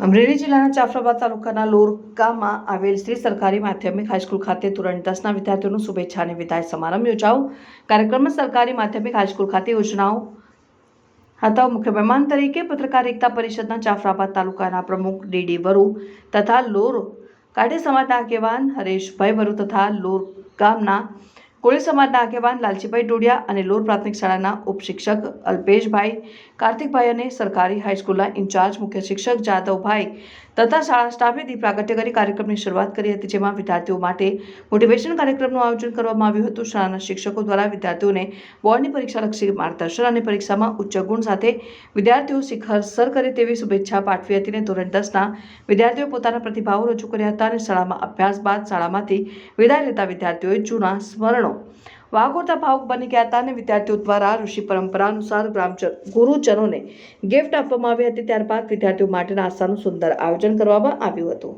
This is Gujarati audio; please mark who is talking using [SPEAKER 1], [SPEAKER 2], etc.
[SPEAKER 1] અમરેલી જિલ્લાના જાફરાબાદ તાલુકાના લોરકામાં આવેલ શ્રી સરકારી માધ્યમિક હાઈસ્કૂલ ખાતે ધોરણ દસના વિદ્યાર્થીઓનું શુભેચ્છા અને વિદાય સમારંભ યોજાયો કાર્યક્રમમાં સરકારી માધ્યમિક હાઈસ્કૂલ ખાતે યોજનાઓ હતા. મુખ્ય મહેમાન તરીકે પત્રકાર એકતા પરિષદના જાફરાબાદ તાલુકાના પ્રમુખ ડીડી વરુ તથા લોર કાઢે સમાજના આગેવાન હરેશભાઈ વરુ તથા લોર ગામના કોળી સમાજના આગેવાન લાલજીભાઈ ડોડિયા અને લોર પ્રાથમિક શાળાના ઉપશિક્ષક અલ્પેશભાઈ, કાર્તિકભાઈ અને સરકારી હાઈસ્કૂલના ઇન્ચાર્જ મુખ્ય શિક્ષક જાદવભાઈ તથા શાળા સ્ટાફે દીપ પ્રાગટ્ય કરી કાર્યક્રમની શરૂઆત કરી હતી, જેમાં વિદ્યાર્થીઓ માટે મોટિવેશન કાર્યક્રમનું આયોજન કરવામાં આવ્યું હતું. શાળાના શિક્ષકો દ્વારા વિદ્યાર્થીઓને બોર્ડની પરીક્ષાલક્ષી માર્ગદર્શન અને પરીક્ષામાં ઉચ્ચ ગુણ સાથે વિદ્યાર્થીઓ શિખર સર કરે તેવી શુભેચ્છા પાઠવી હતી અને ધોરણ દસના વિદ્યાર્થીઓએ પોતાના પ્રતિભાવો રજૂ કર્યા હતા અને શાળામાં અભ્યાસ બાદ શાળામાંથી વિદાય લેતા વિદ્યાર્થીઓએ જૂના સ્મરણો વાગોળતા ભાવુક બની ગયા હતા અને વિદ્યાર્થીઓ દ્વારા ઋષિ પરંપરા અનુસાર ગ્રામજન ગુરુજનોને ગિફ્ટ આપવામાં આવી હતી. ત્યારબાદ વિદ્યાર્થીઓ માટેના આસ્થાનું સુંદર આયોજન કરવામાં આવ્યું હતું.